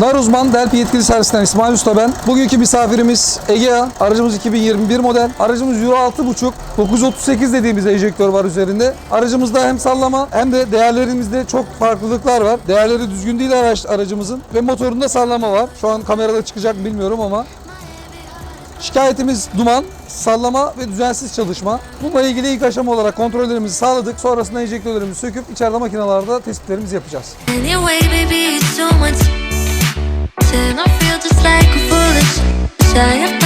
Nar uzman Delphi yetkili servisinden İsmail Usta ben. Bugünkü misafirimiz Egea. Aracımız 2021 model. Aracımız Euro 6.5. 938 dediğimiz enjektör var üzerinde. Aracımızda hem sallama hem de değerlerimizde çok farklılıklar var. Değerleri düzgün değil araç, aracımızın ve motorunda sallama var. Şu an kamerada çıkacak bilmiyorum ama Şikayetimiz duman, sallama ve düzensiz çalışma. Bununla ilgili ilk aşama olarak kontrollerimizi sağladık. Sonrasında enjektörlerimizi söküp içeride makinalarda tespitlerimizi yapacağız. Anyway, baby, and I feel just like a foolish. Cause I have